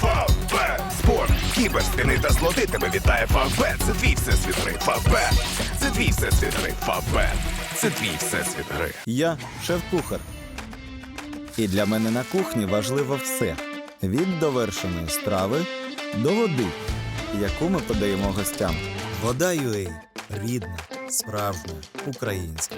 Фавбет, спорт, кіберспіни та злоти тебе вітає Фавбет. Це твій всесвіт гри. Фавбет, це твій всесвіт гри. Фавбет, це твій всесвіт гри. Я шеф-кухар. І для мене на кухні важливо все: від довершеної страви до води, яку ми подаємо гостям. Вода UA – рідна, справжня, українська.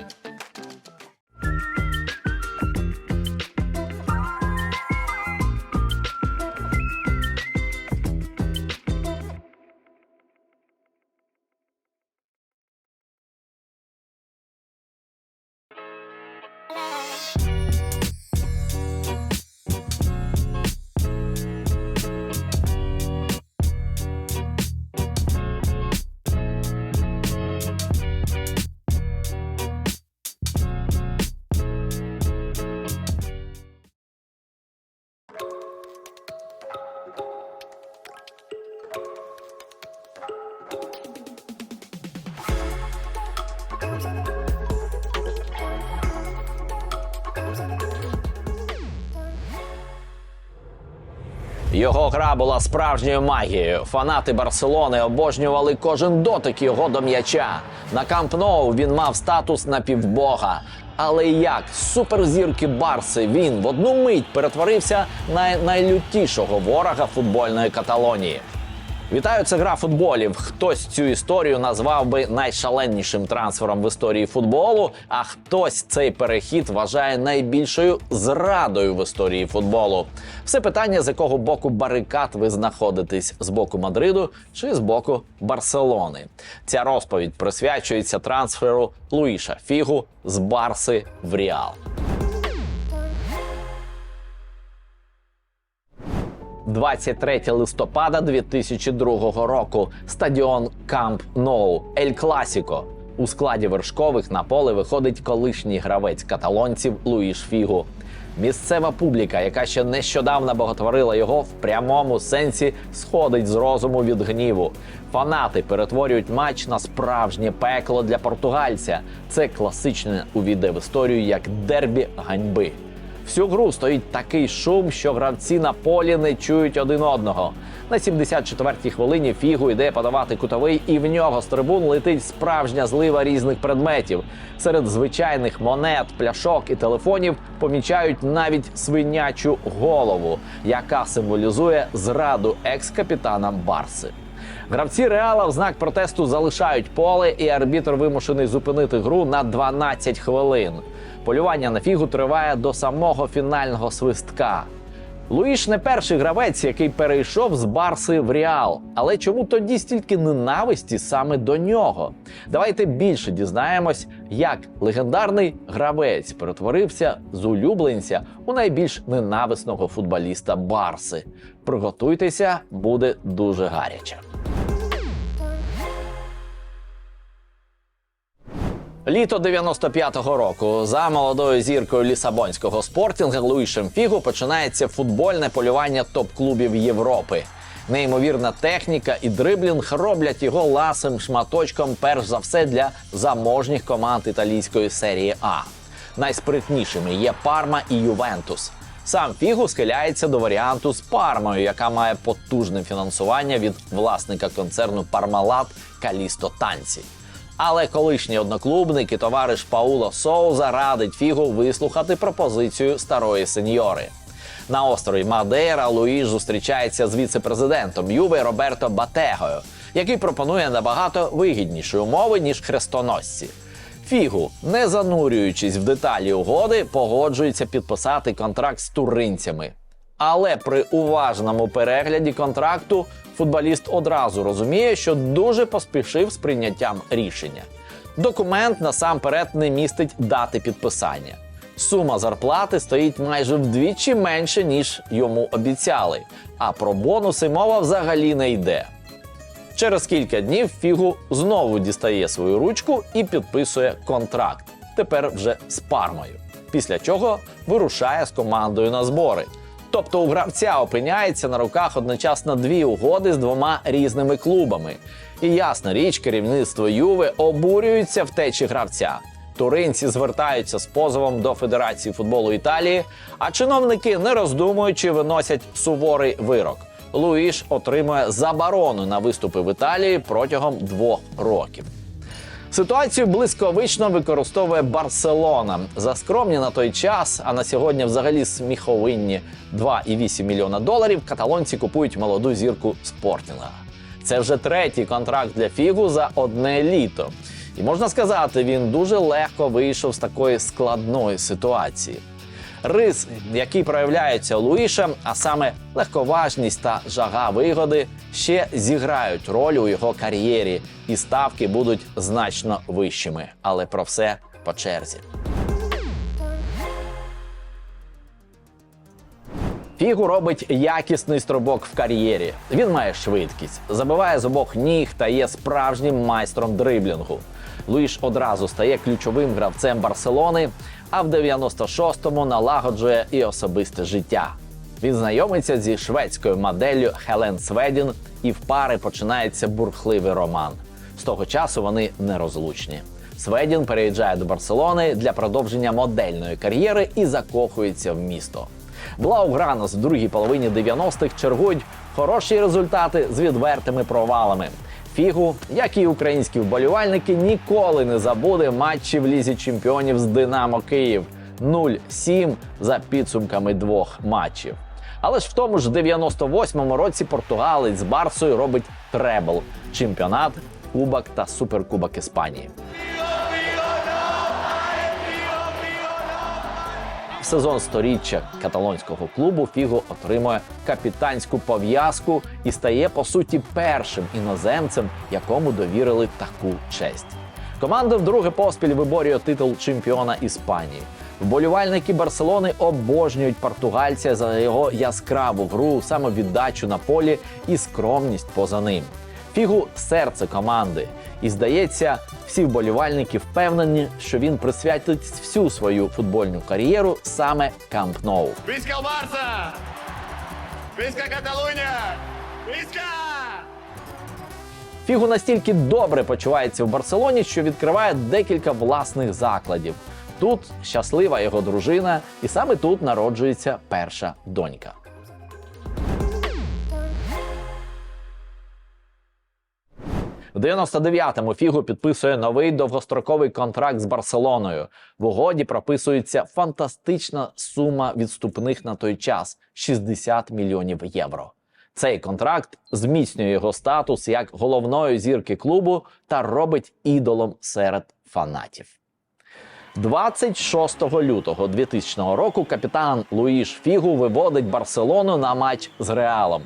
Його гра була справжньою магією. Фанати Барселони обожнювали кожен дотик його до м'яча. На Камп Ноу він мав статус напівбога. Але як з суперзірки Барси він в одну мить перетворився на найлютішого ворога футбольної Каталонії. Вітаю, це гра футболів. Хтось цю історію назвав би найшаленнішим трансфером в історії футболу, а хтось цей перехід вважає найбільшою зрадою в історії футболу. Все питання, з якого боку барикад ви знаходитесь з боку Мадриду чи з боку Барселони. Ця розповідь присвячується трансферу Луїша Фігу з Барси в Ріал. 23 листопада 2002 року. Стадіон Камп Ноу Ель Класіко. У складі вершкових на поле виходить колишній гравець каталонців Луїш Фігу. Місцева публіка, яка ще нещодавно боготворила його, в прямому сенсі сходить з розуму від гніву. Фанати перетворюють матч на справжнє пекло для португальця. Це класичне увійде в історію як дербі ганьби. Всю гру стоїть такий шум, що гравці на полі не чують один одного. На 74-й хвилині фігу йде подавати кутовий, і в нього з трибун летить справжня злива різних предметів. Серед звичайних монет, пляшок і телефонів помічають навіть свинячу голову, яка символізує зраду екс-капітана Барси. Гравці Реала в знак протесту залишають поле, і арбітр вимушений зупинити гру на 12 хвилин. Полювання на фігу триває до самого фінального свистка. Луїш не перший гравець, який перейшов з Барси в Реал. Але чому тоді стільки ненависті саме до нього? Давайте більше дізнаємось, як легендарний гравець перетворився з улюбленця у найбільш ненависного футболіста Барси. Приготуйтеся, буде дуже гаряче. Літо 95-го року за молодою зіркою лісабонського спортінга Луїшем Фігу починається футбольне полювання топ-клубів Європи. Неймовірна техніка і дриблінг роблять його ласим шматочком, перш за все для заможніх команд італійської серії А. Найспритнішими є Парма і Ювентус. Сам Фігу схиляється до варіанту з Пармою, яка має потужне фінансування від власника концерну Пармалат Калісто Танці. Але колишній одноклубник і товариш Пауло Соуза радить Фігу вислухати пропозицію старої сеньори. На острові Мадейра Луїш зустрічається з віце-президентом Юве Роберто Батегою, який пропонує набагато вигідніші умови, ніж хрестоносці. Фігу, не занурюючись в деталі угоди, погоджується підписати контракт з туринцями. Але при уважному перегляді контракту футболіст одразу розуміє, що дуже поспішив з прийняттям рішення. Документ насамперед не містить дати підписання. Сума зарплати стоїть майже вдвічі менше, ніж йому обіцяли. А про бонуси мова взагалі не йде. Через кілька днів Фігу знову дістає свою ручку і підписує контракт. Тепер вже з пармою. Після чого вирушає з командою на збори. Тобто у гравця опиняється на руках одночасно дві угоди з двома різними клубами. І ясна річ, керівництво Юви обурюється втечі гравця. Туринці звертаються з позовом до Федерації футболу Італії, а чиновники, не роздумуючи, виносять суворий вирок. Луїш отримує заборону на виступи в Італії протягом двох років. Ситуацію блискавично використовує Барселона. За скромні на той час, а на сьогодні взагалі сміховинні 2,8 мільйона доларів. Каталонці купують молоду зірку спортінга. Це вже третій контракт для Фігу за одне літо. І можна сказати, він дуже легко вийшов з такої складної ситуації. Рис, який проявляється у Луїша, а саме легковажність та жага вигоди, ще зіграють роль у його кар'єрі, і ставки будуть значно вищими. Але про все по черзі. Фігу робить якісний стрибок в кар'єрі. Він має швидкість, забиває з обох ніг та є справжнім майстром дриблінгу. Луїш одразу стає ключовим гравцем Барселони, а в 96-му налагоджує і особисте життя. Він знайомиться зі шведською моделлю Хелен Сведін, і в пари починається бурхливий роман. З того часу вони нерозлучні. Сведін переїжджає до Барселони для продовження модельної кар'єри і закохується в місто. Блаугранос в другій половині 90-х чергують хороші результати з відвертими провалами. Фігу, як і українські вболівальники, ніколи не забуде матчі в лізі чемпіонів з Динамо Київ 0-7 за підсумками двох матчів. Але ж в тому ж 98-му році португалець з Барсою робить требл чемпіонат, кубок та суперкубок Іспанії. Сезон сторіччя каталонського клубу Фіго отримує капітанську пов'язку і стає по суті першим іноземцем, якому довірили таку честь. Команда вдруге поспіль виборює титул чемпіона Іспанії. Вболівальники Барселони обожнюють португальця за його яскраву гру, самовіддачу на полі і скромність поза ним. Фігу серце команди. І здається, всі вболівальники впевнені, що він присвятить всю свою футбольну кар'єру саме Камп Ноу. Visca el Barça! Visca Catalunya! Фігу настільки добре почувається в Барселоні, що відкриває декілька власних закладів. Тут щаслива його дружина, і саме тут народжується перша донька. В 99-му Фігу підписує новий довгостроковий контракт з Барселоною. В угоді прописується фантастична сума відступних на той час 60 мільйонів євро. Цей контракт зміцнює його статус як головної зірки клубу та робить ідолом серед фанатів. 26 лютого 2000 року капітан Луїш Фігу виводить Барселону на матч з Реалом.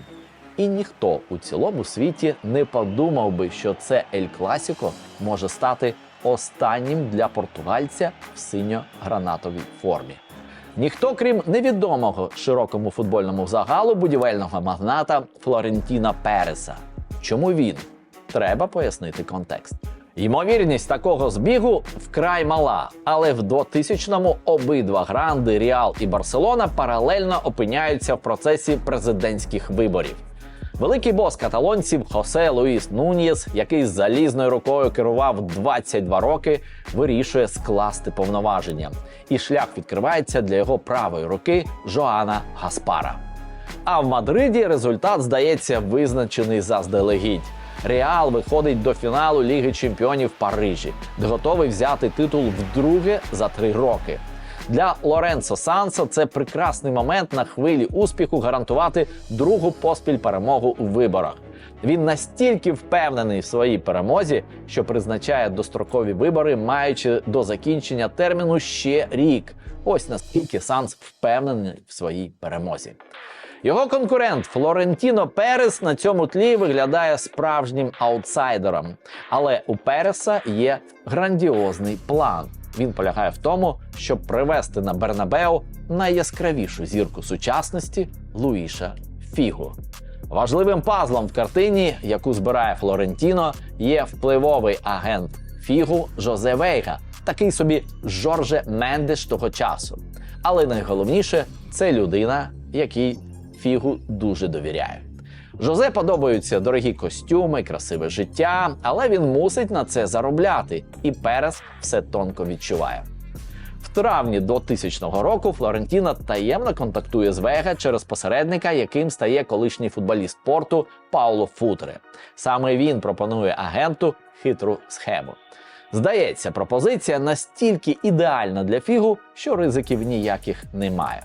І ніхто у цілому світі не подумав би, що це Ель Класіко може стати останнім для португальця в синьо-гранатовій формі. Ніхто, крім невідомого широкому футбольному загалу будівельного магната Флорентіна Переса. Чому він? Треба пояснити контекст. Ймовірність такого збігу вкрай мала, але в 2000-му обидва гранди Ріал і Барселона паралельно опиняються в процесі президентських виборів. Великий бос каталонців Хосе Луїс Нуньєс, який залізною рукою керував 22 роки, вирішує скласти повноваження. І шлях відкривається для його правої руки Жоана Гаспара. А в Мадриді результат здається визначений заздалегідь. Реал виходить до фіналу Ліги Чемпіонів в Парижі, де готовий взяти титул вдруге за три роки. Для Лоренцо Сансо це прекрасний момент на хвилі успіху гарантувати другу поспіль перемогу у виборах. Він настільки впевнений в своїй перемозі, що призначає дострокові вибори, маючи до закінчення терміну ще рік. Ось наскільки Санс впевнений в своїй перемозі. Його конкурент Флорентіно Перес на цьому тлі виглядає справжнім аутсайдером. Але у Переса є грандіозний план. Він полягає в тому, щоб привести на Бернабеу найяскравішу зірку сучасності Луїша Фігу. Важливим пазлом в картині, яку збирає Флорентіно, є впливовий агент Фігу Жозе Вейга, такий собі Жорже Мендеш того часу. Але найголовніше це людина, якій Фігу дуже довіряє. Жозе подобаються дорогі костюми, красиве життя, але він мусить на це заробляти, і Перес все тонко відчуває. В травні до 1000 року Флорентіна таємно контактує з Вега через посередника, яким стає колишній футболіст порту Пауло Футре. Саме він пропонує агенту хитру схему. Здається, пропозиція настільки ідеальна для фігу, що ризиків ніяких немає.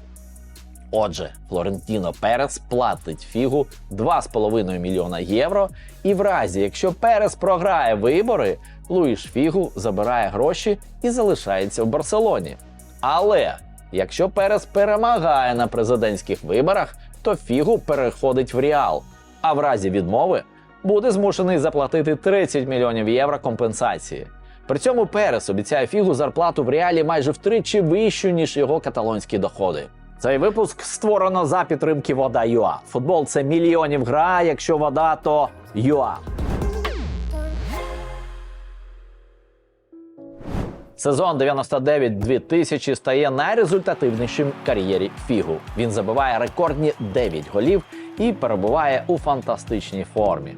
Отже, Флорентіно Перес платить фігу 2,5 мільйона євро, і в разі, якщо Перес програє вибори, Луїш Фігу забирає гроші і залишається в Барселоні. Але якщо Перес перемагає на президентських виборах, то Фігу переходить в Реал. А в разі відмови буде змушений заплатити 30 мільйонів євро компенсації. При цьому Перес обіцяє Фігу зарплату в реалі майже втричі вищу, ніж його каталонські доходи. Цей випуск створено за підтримки Вода ЮА. Футбол це мільйонів гра. Якщо вода, то ЮА. Сезон 99-2000 стає найрезультативнішим в кар'єрі Фігу. Він забиває рекордні 9 голів і перебуває у фантастичній формі.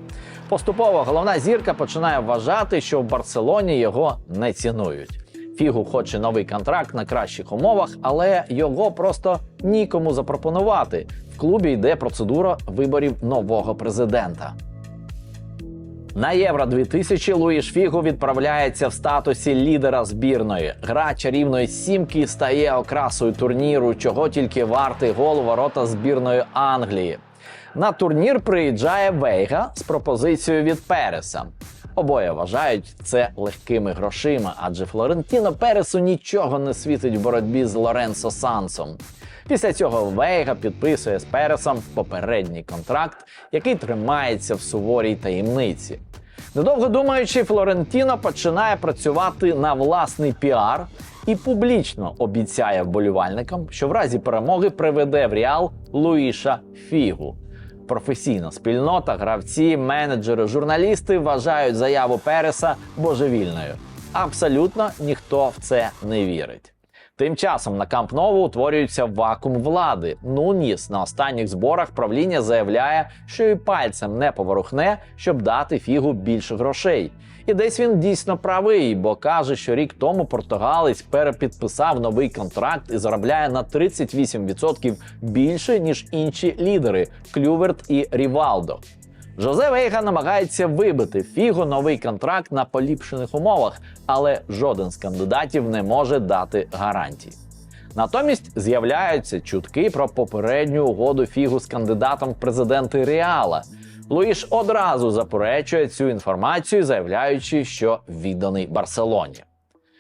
Поступово головна зірка починає вважати, що в Барселоні його не цінують. Фігу хоче новий контракт на кращих умовах, але його просто нікому запропонувати. В клубі йде процедура виборів нового президента. На Євро 2000 Луїш Фігу відправляється в статусі лідера збірної. Гра чарівної сімки стає окрасою турніру, чого тільки вартий гол ворота збірної Англії. На турнір приїжджає Вейга з пропозицією від Переса. Обоє вважають це легкими грошима, адже Флорентіно Пересу нічого не світить в боротьбі з Лоренсо Сансом. Після цього Вейга підписує з Пересом попередній контракт, який тримається в суворій таємниці. Недовго думаючи, Флорентіно починає працювати на власний піар і публічно обіцяє вболівальникам, що в разі перемоги приведе в Реал Луїша Фігу. Професійна спільнота, гравці, менеджери, журналісти вважають заяву Переса божевільною. Абсолютно ніхто в це не вірить. Тим часом на Камп Нову утворюється вакуум влади. Нуніс на останніх зборах правління заявляє, що і пальцем не поворухне, щоб дати фігу більше грошей. І десь він дійсно правий, бо каже, що рік тому португалець перепідписав новий контракт і заробляє на 38% більше ніж інші лідери Клюверт і Рівалдо. Жозе Вейга намагається вибити Фіго новий контракт на поліпшених умовах, але жоден з кандидатів не може дати гарантій. Натомість з'являються чутки про попередню угоду Фігу з кандидатом в президенти Реала. Луїш одразу заперечує цю інформацію, заявляючи, що відданий Барселоні.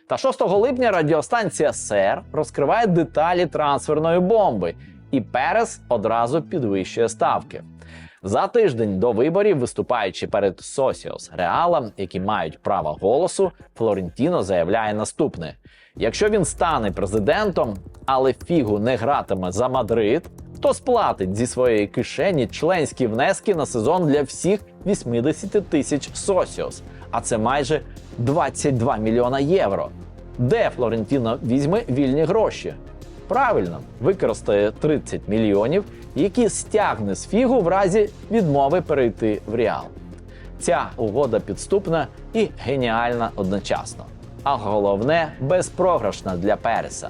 Та 6 липня радіостанція СЕР розкриває деталі трансферної бомби, і Перес одразу підвищує ставки. За тиждень до виборів, виступаючи перед Сосіос Реалом, які мають право голосу, Флорентіно заявляє наступне: якщо він стане президентом, але фігу не гратиме за Мадрид, то сплатить зі своєї кишені членські внески на сезон для всіх 80 тисяч Сосіос, а це майже 22 мільйона євро. Де Флорентіно візьме вільні гроші? Правильно, використає 30 мільйонів, які стягне з фігу в разі відмови перейти в Реал. Ця угода підступна і геніальна одночасно. А головне безпрограшна для Переса.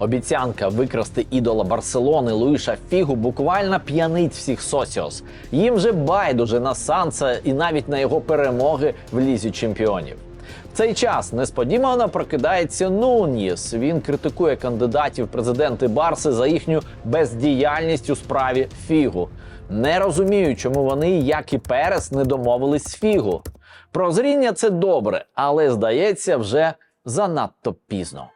Обіцянка викрасти ідола Барселони Луїша Фігу буквально п'янить всіх Сосіос. Їм же байдуже на Санса і навіть на його перемоги в лізі чемпіонів. В цей час несподівано прокидається Нуніс. Він критикує кандидатів президенти Барси за їхню бездіяльність у справі Фігу. Не розумію, чому вони, як і Перес, не домовились з Фігу. Прозріння це добре, але здається, вже занадто пізно.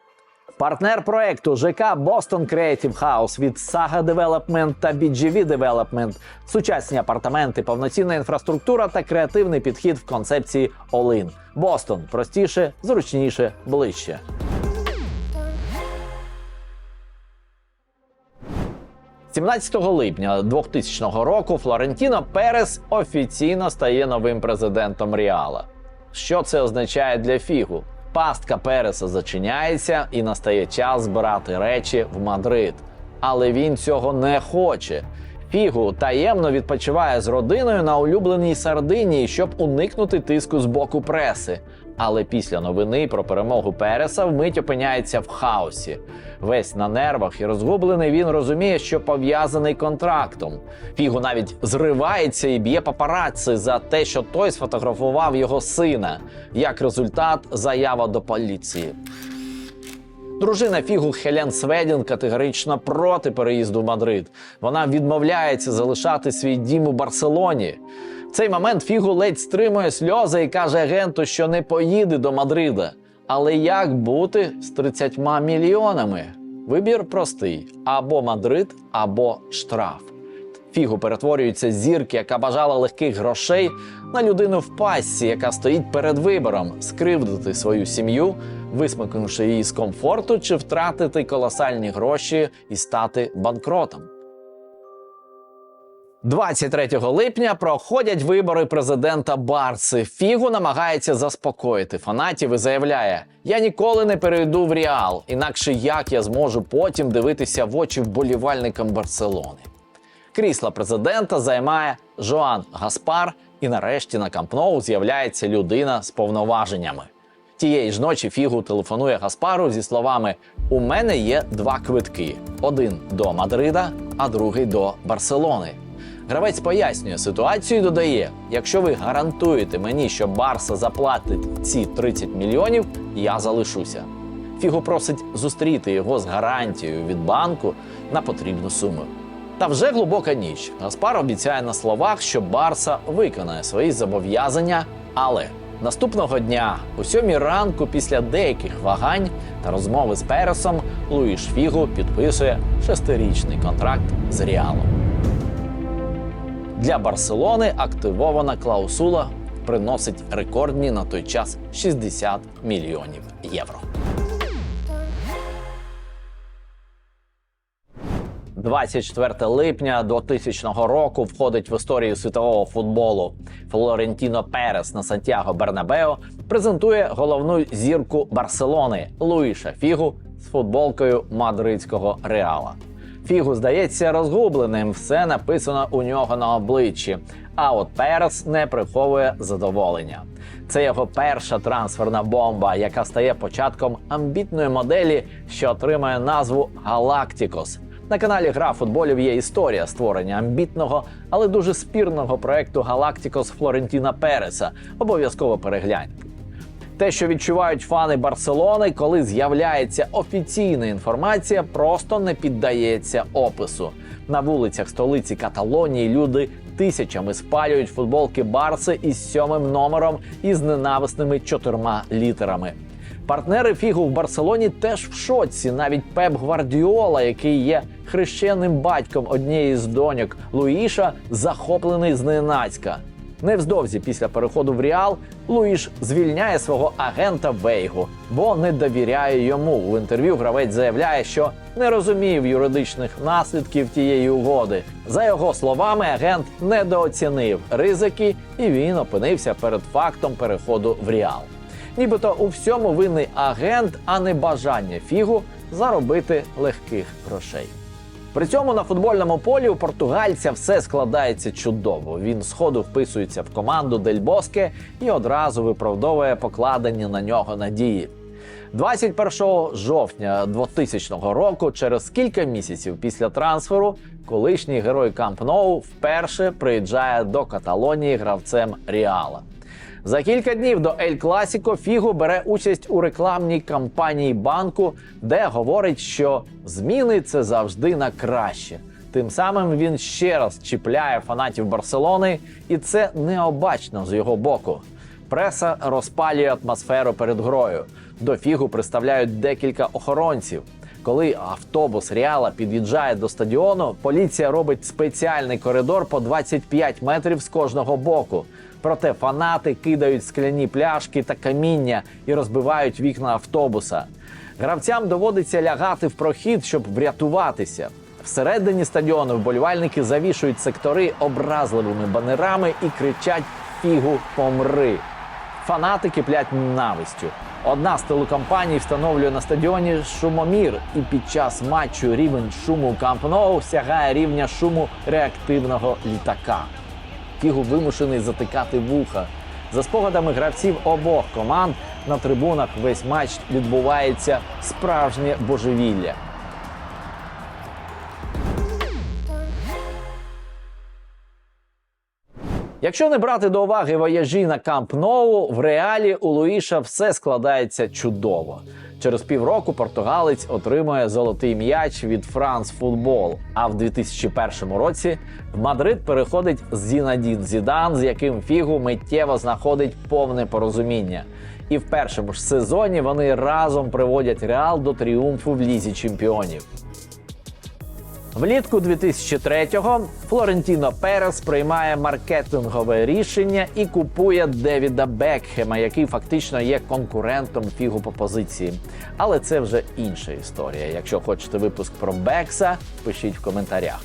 Партнер проекту ЖК Boston Creative House від Saga Development та BGV Development, сучасні апартаменти, повноцінна інфраструктура та креативний підхід в концепції All-in. Бостон простіше, зручніше, ближче. – 17 липня 2000 року Флорентіно Перес офіційно стає новим президентом Реала. Що це означає для Фігу? Пастка Переса зачиняється і настає час збирати речі в Мадрид. Але він цього не хоче. Фігу таємно відпочиває з родиною на улюбленій Сардинії, щоб уникнути тиску з боку преси. Але після новини про перемогу Переса вмить опиняється в хаосі. Весь на нервах і розгублений він розуміє, що пов'язаний контрактом. Фігу навіть зривається і б'є папарацци за те, що той сфотографував його сина. Як результат, заява до поліції. Дружина Фігу Хелен Сведін категорично проти переїзду в Мадрид. Вона відмовляється залишати свій дім у Барселоні. Цей момент Фігу ледь стримує сльози і каже агенту, що не поїде до Мадрида. Але як бути з 30 мільйонами? Вибір простий: або Мадрид, або штраф. Фігу перетворюється зірки, яка бажала легких грошей, на людину в пастці, яка стоїть перед вибором скривдити свою сім'ю, висмикнувши її з комфорту, чи втратити колосальні гроші і стати банкротом. 23 липня проходять вибори президента Барси. Фігу намагається заспокоїти фанатів і заявляє: Я ніколи не перейду в Реал, інакше як я зможу потім дивитися в очі вболівальникам Барселони. Крісла президента займає Жоан Гаспар, і нарешті на Камп Ноу з'являється людина з повноваженнями. Тієї ж ночі Фігу телефонує Гаспару зі словами: У мене є два квитки: один до Мадрида, а другий до Барселони. Гравець пояснює ситуацію і додає: якщо ви гарантуєте мені, що Барса заплатить ці 30 мільйонів, я залишуся. Фіго просить зустріти його з гарантією від банку на потрібну суму. Та вже глибока ніч. Гаспар обіцяє на словах, що Барса виконає свої зобов'язання, але наступного дня, у сьомій ранку, після деяких вагань та розмови з Пересом, Луїш Фігу підписує шестирічний контракт з Реалом. Для Барселони активована клаусула приносить рекордні на той час 60 мільйонів євро. 24 липня 2000 року входить в історію світового футболу. Флорентіно Перес на Сантьяго Бернабео презентує головну зірку Барселони Луїша Фігу з футболкою мадридського реала. Фігу здається розгубленим, все написано у нього на обличчі. А от Перес не приховує задоволення. Це його перша трансферна бомба, яка стає початком амбітної моделі, що отримує назву Галактикос. На каналі Гра футболів є історія створення амбітного, але дуже спірного проекту Галактикос Флорентіна Переса. Обов'язково перегляньте. Те, що відчувають фани Барселони, коли з'являється офіційна інформація, просто не піддається опису. На вулицях столиці Каталонії люди тисячами спалюють футболки Барси із сьомим номером і з ненависними чотирма літерами. Партнери Фігу в Барселоні теж в шоці. Навіть Пеп Гвардіола, який є хрещеним батьком однієї з доньок Луїша, захоплений зненацька. Невздовзі після переходу в Реал Луїш звільняє свого агента Вейгу, бо не довіряє йому. В інтерв'ю гравець заявляє, що не розумів юридичних наслідків тієї угоди. За його словами, агент недооцінив ризики, і він опинився перед фактом переходу в Реал. Нібито у всьому винний агент, а не бажання фігу заробити легких грошей. При цьому на футбольному полі у португальця все складається чудово. Він сходу вписується в команду Дель Боске і одразу виправдовує покладені на нього надії. 21 жовтня 2000 року, через кілька місяців після трансферу, колишній герой Камп Ноу вперше приїжджає до Каталонії гравцем Ріала. За кілька днів до Ель Класіко Фіго бере участь у рекламній кампанії банку, де говорить, що зміни це завжди на краще. Тим самим він ще раз чіпляє фанатів Барселони, і це необачно з його боку. Преса розпалює атмосферу перед грою. До фігу представляють декілька охоронців. Коли автобус Реала під'їжджає до стадіону, поліція робить спеціальний коридор по 25 метрів з кожного боку. Проте фанати кидають скляні пляшки та каміння і розбивають вікна автобуса. Гравцям доводиться лягати в прохід, щоб врятуватися. Всередині стадіону вболівальники завішують сектори образливими банерами і кричать Фігу помри. Фанати киплять ненавистю. Одна з телекомпаній встановлює на стадіоні шумомір, і під час матчу рівень шуму Камп Ноу сягає рівня шуму реактивного літака. Фігу вимушений затикати вуха. За спогадами гравців обох команд на трибунах весь матч відбувається справжнє божевілля. Якщо не брати до уваги вояжі на Камп Ноу, в реалі у Луїша все складається чудово. Через півроку португалець отримує золотий м'яч від Франс Футбол. А в 2001 році в Мадрид переходить Зінадін Зідан, з яким фігу миттєво знаходить повне порозуміння. І в першому ж сезоні вони разом приводять Реал до тріумфу в лізі чемпіонів. Влітку 2003-го Флорентіно Перес приймає маркетингове рішення і купує Девіда Бекхема, який фактично є конкурентом фігу по позиції. Але це вже інша історія. Якщо хочете випуск про Бекса, пишіть в коментарях.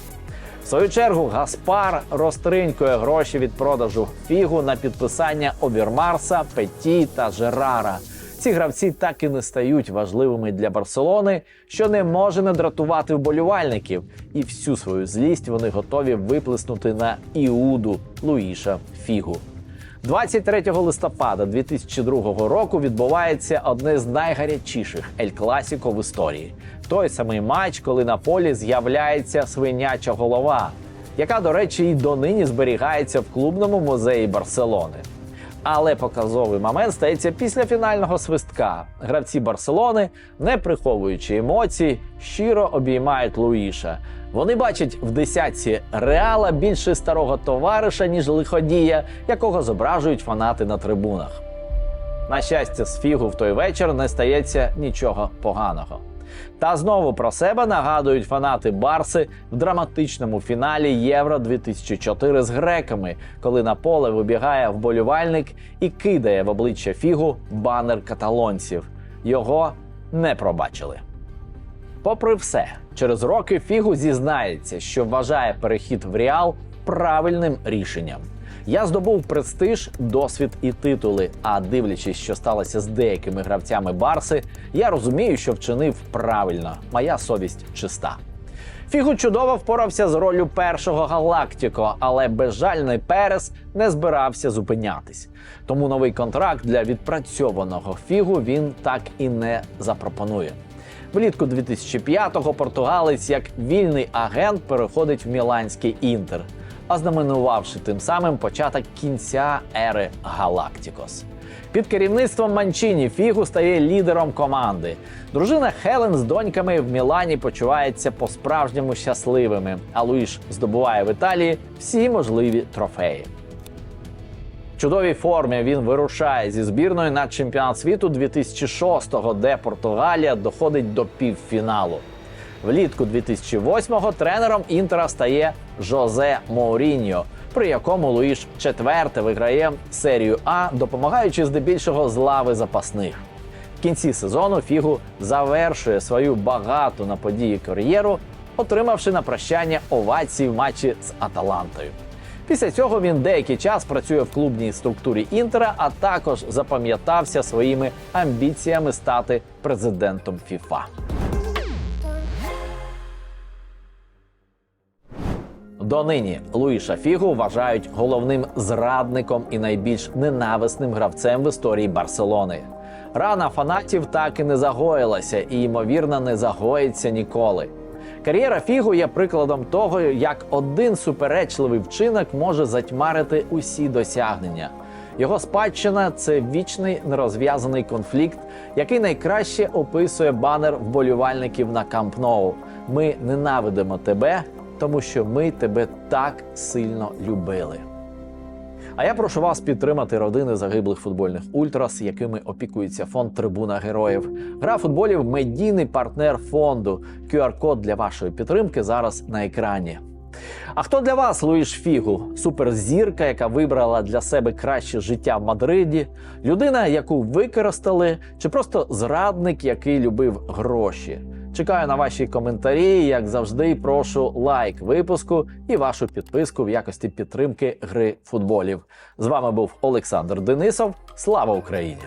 В свою чергу Гаспар розтринькує гроші від продажу фігу на підписання Обірмарса, Петі та Жерара. Ці гравці так і не стають важливими для Барселони, що не може не дратувати вболівальників, і всю свою злість вони готові виплеснути на Іуду Луїша Фігу. 23 листопада 2002 року відбувається одне з найгарячіших Ель Класіко в історії. Той самий матч, коли на полі з'являється свиняча голова, яка, до речі, і донині зберігається в клубному музеї Барселони. Але показовий момент стається після фінального свистка. Гравці Барселони, не приховуючи емоцій, щиро обіймають Луїша. Вони бачать в десятці реала більше старого товариша, ніж лиходія, якого зображують фанати на трибунах. На щастя, з фігу в той вечір не стається нічого поганого. Та знову про себе нагадують фанати Барси в драматичному фіналі Євро 2004 з греками, коли на поле вибігає вболівальник і кидає в обличчя фігу банер каталонців. Його не пробачили. Попри все, через роки Фігу зізнається, що вважає перехід в Реал правильним рішенням. Я здобув престиж, досвід і титули. А дивлячись, що сталося з деякими гравцями Барси, я розумію, що вчинив правильно. Моя совість чиста. Фігу чудово впорався з роллю першого галактико, але безжальний Перес не збирався зупинятись. Тому новий контракт для відпрацьованого фігу він так і не запропонує. Влітку 2005-го португалець як вільний агент переходить в міланський інтер, ознаменувавши тим самим початок кінця ери Галактикос. Під керівництвом Манчіні Фігу стає лідером команди. Дружина Хелен з доньками в Мілані почувається по-справжньому щасливими, а Луїш здобуває в Італії всі можливі трофеї. В чудовій формі він вирушає зі збірною на чемпіонат світу 2006-го, де Португалія доходить до півфіналу. Влітку 2008-го тренером Інтера стає Жозе Моуріньо, при якому Луїш четверте виграє серію А, допомагаючи здебільшого з лави запасних. В кінці сезону Фігу завершує свою багату на події кар'єру, отримавши на прощання овації в матчі з Аталантою. Після цього він деякий час працює в клубній структурі Інтера, а також запам'ятався своїми амбіціями стати президентом ФІФА. Донині Луїша Фігу вважають головним зрадником і найбільш ненависним гравцем в історії Барселони. Рана фанатів так і не загоїлася і, ймовірно, не загоїться ніколи. Кар'єра Фігу є прикладом того, як один суперечливий вчинок може затьмарити усі досягнення. Його спадщина це вічний нерозв'язаний конфлікт, який найкраще описує банер вболівальників на Камп Ноу. Ми ненавидимо тебе, тому що ми тебе так сильно любили. А я прошу вас підтримати родини загиблих футбольних ультрас, якими опікується фонд Трибуна Героїв. Гра футболів медійний партнер фонду. QR-код для вашої підтримки зараз на екрані. А хто для вас Луїш Фігу? Суперзірка, яка вибрала для себе краще життя в Мадриді, людина, яку використали, чи просто зрадник, який любив гроші? Чекаю на ваші коментарі. Як завжди, прошу лайк випуску і вашу підписку в якості підтримки гри футболів. З вами був Олександр Денисов. Слава Україні!